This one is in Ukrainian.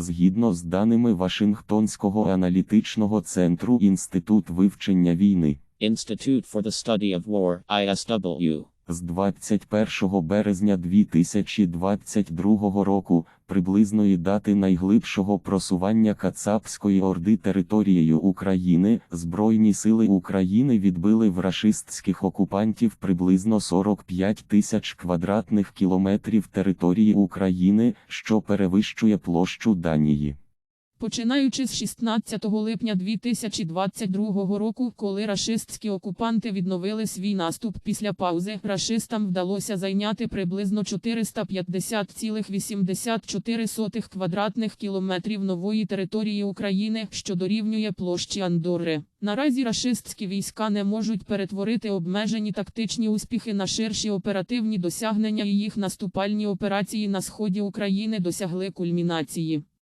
Згідно з даними Вашингтонського аналітичного центру Інститут вивчення війни, Institute for the Study of War, ISW. З 21 березня 2022 року, приблизної дати найглибшого просування Кацапської орди територією України, Збройні сили України відбили в рашистських окупантів приблизно 45 тисяч квадратних кілометрів території України, що перевищує площу Данії. Починаючи з 16 липня 2022 року, коли рашистські окупанти відновили свій наступ після паузи, рашистам вдалося зайняти приблизно 450,84 квадратних кілометрів нової території України, що дорівнює площі Андорри. Наразі рашистські війська не можуть перетворити обмежені тактичні успіхи на ширші оперативні досягнення і їх наступальні операції на сході України досягли кульмінації.